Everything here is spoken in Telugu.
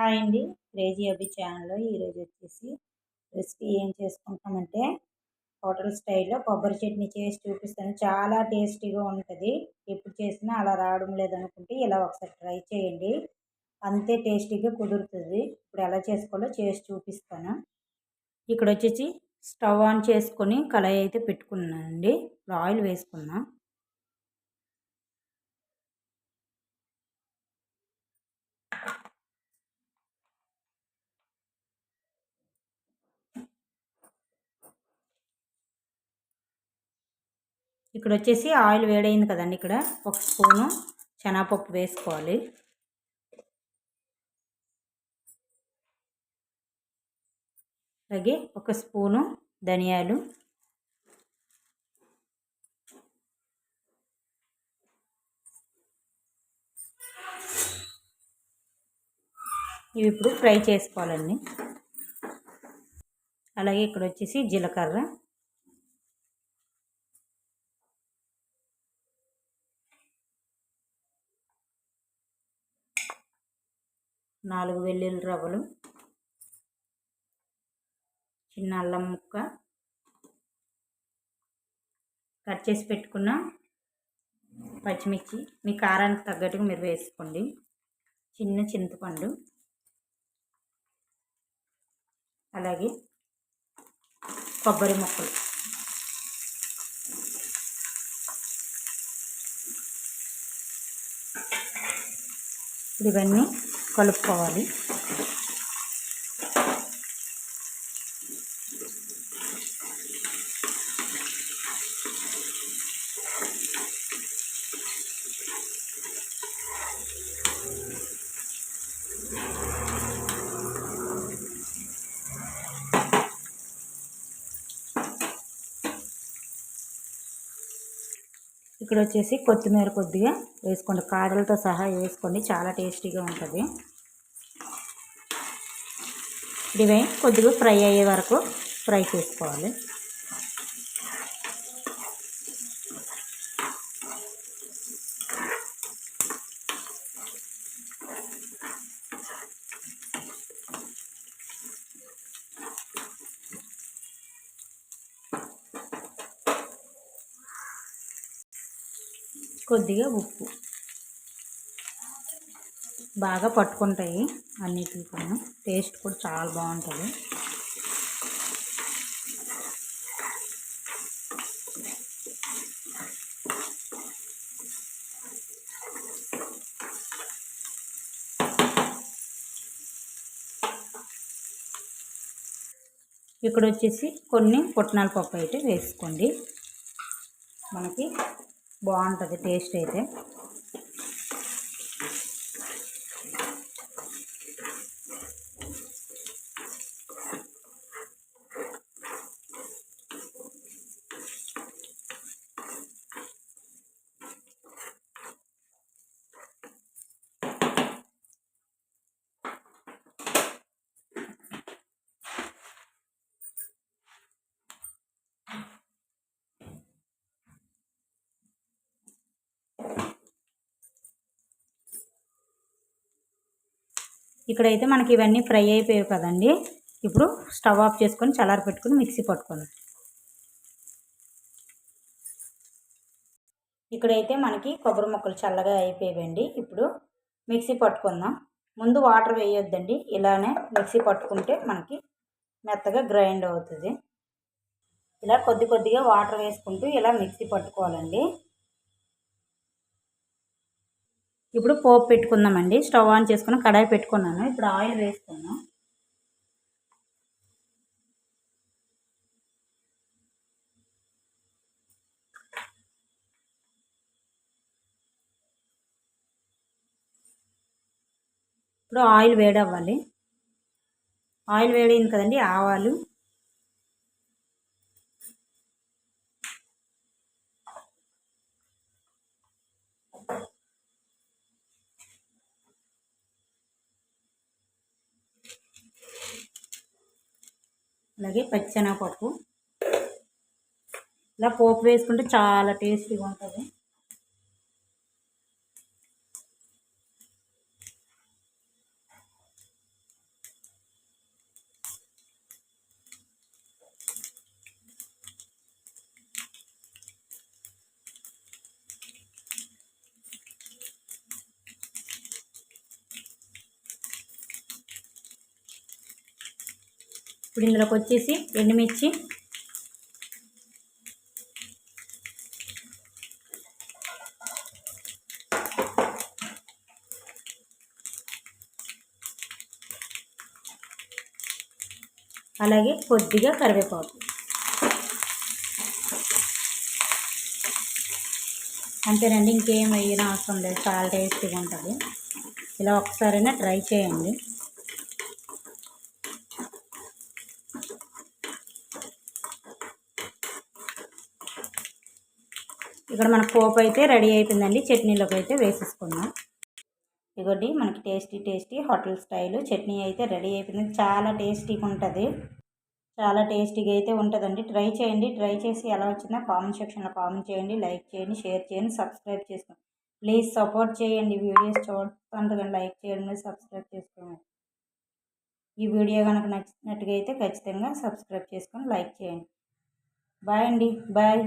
హాయ్ అండి. క్రేజీ అభి ఛానల్లో ఈరోజు వచ్చేసి రెసిపీ ఏం చేసుకుంటామంటే హోటల్ స్టైల్లో కొబ్బరి చట్నీ చేసి చూపిస్తాను. చాలా టేస్టీగా ఉంటుంది. ఎప్పుడు చేసినా అలా రావడం లేదనుకుంటే ఇలా ఒకసారి ట్రై చేయండి. అంతే టేస్టీగా కుదురుతుంది. ఇప్పుడు ఎలా చేసుకోవాలో చేసి చూపిస్తాను. ఇక్కడ వచ్చేసి స్టవ్ ఆన్ చేసుకొని కళాయి అయితే పెట్టుకున్నానండి. ఇప్పుడు ఆయిల్ వేసుకున్నాను ఇక్కడ వచ్చేసి ఆయిల్ వేడైంది కదండి ఇక్కడ. ఒక స్పూను శనగపప్పు వేసుకోవాలి. అలాగే ఒక స్పూను ధనియాలు. ఇవి ఇప్పుడు ఫ్రై చేసుకోవాలండి. అలాగే ఇక్కడ వచ్చేసి జీలకర్ర. నాలుగు వెల్లుల్లి రవ్వలు చిన్న అల్లం ముక్క కట్ చేసి పెట్టుకున్న పచ్చిమిర్చి మీ కారానికి తగ్గట్టుగా మీరు వేసుకోండి. చిన్న చింతపండు అలాగే కొబ్బరి ముక్కలు. ఇవన్నీ కలుపుకోవాలి. ఇక్కడ వచ్చేసి కొత్తిమీర కొద్దిగా వేసుకోండి. కాడలతో సహా వేసుకోండి. చాలా టేస్టీగా ఉంటుంది. ఇవి కొద్దిగా ఫ్రై అయ్యే వరకు ఫ్రై చేసుకోవాలి. కొద్దిగా ఉప్పు. బాగా పట్టుకుంటాయి అన్నిటికన్నా టేస్ట్ కూడా చాలా బాగుంటుంది. ఇక్కడ వచ్చేసి కొన్ని పుట్నాల పప్పు అయితే వేసుకోండి. మనకి బాగుంటుంది టేస్ట్ అయితే. ఇక్కడైతే మనకి ఇవన్నీ ఫ్రై అయిపోయాయి కదండి. ఇప్పుడు స్టవ్ ఆఫ్ చేసుకొని చల్లారి పెట్టుకొని మిక్సీ పట్టుకోండి ఇక్కడైతే మనకి కొబ్బరి ముక్కలు చల్లగా అయిపోయాయండి. ఇప్పుడు మిక్సీ పట్టుకుందాం. ముందు వాటర్ వేయొద్దండి. ఇలానే మిక్సీ పట్టుకుంటే మనకి మెత్తగా గ్రైండ్ అవుతుంది. ఇలా కొద్ది కొద్దిగా వాటర్ వేసుకుంటూ ఇలా మిక్సీ పట్టుకోవాలండి. ఇప్పుడు పోపు పెట్టుకుందామండి. స్టవ్ ఆన్ చేసుకుని కడాయి పెట్టుకున్నాను. ఇప్పుడు ఆయిల్ వేసుకున్నాను ఇప్పుడు ఆయిల్ వేడవ్వాలి. ఆయిల్ వేడైంది కదండి. ఆవాలు అలాగే పచ్చెనగపప్పు. ఇలా పోపు వేసుకుంటే చాలా టేస్టీగా ఉంటుంది. ఇప్పుడు ఇందులోకి వచ్చేసి ఎండుమిర్చి. అలాగే కొద్దిగా కరివేపాకు. అంతేనండి ఇంకేం వేయడం అవసరం లేదు చాలా టేస్టీగా ఉంటుంది. ఇలా ఒకసారైనా ట్రై చేయండి. ఇక్కడ మన పోపు అయితే రెడీ అయిపోయిందండి. చట్నీలోకి అయితే వేసేసుకుందాం. ఇదిగోండి మనకి tasty tasty hotel style. Chutney అయితే రెడీ అయిపోయింది. చాలా టేస్టీగా ఉంటుంది. చాలా టేస్టీగా అయితే ఉంటుందండి. ట్రై చేయండి. ట్రై చేసి ఎలా వచ్చిందో కామెంట్ సెక్షన్లో కామెంట్ చేయండి. లైక్ చేయండి షేర్ చేయండి సబ్స్క్రైబ్ చేసుకోండి. ప్లీజ్ సపోర్ట్ చేయండి. వీడియోస్ చూడండి కానీ లైక్ చేయండి. సబ్స్క్రైబ్ చేసుకోండి. ఈ వీడియో కనుక నచ్చినట్టుగా అయితే ఖచ్చితంగా సబ్స్క్రైబ్ చేసుకొని లైక్ చేయండి. బాయ్ అండి. బాయ్.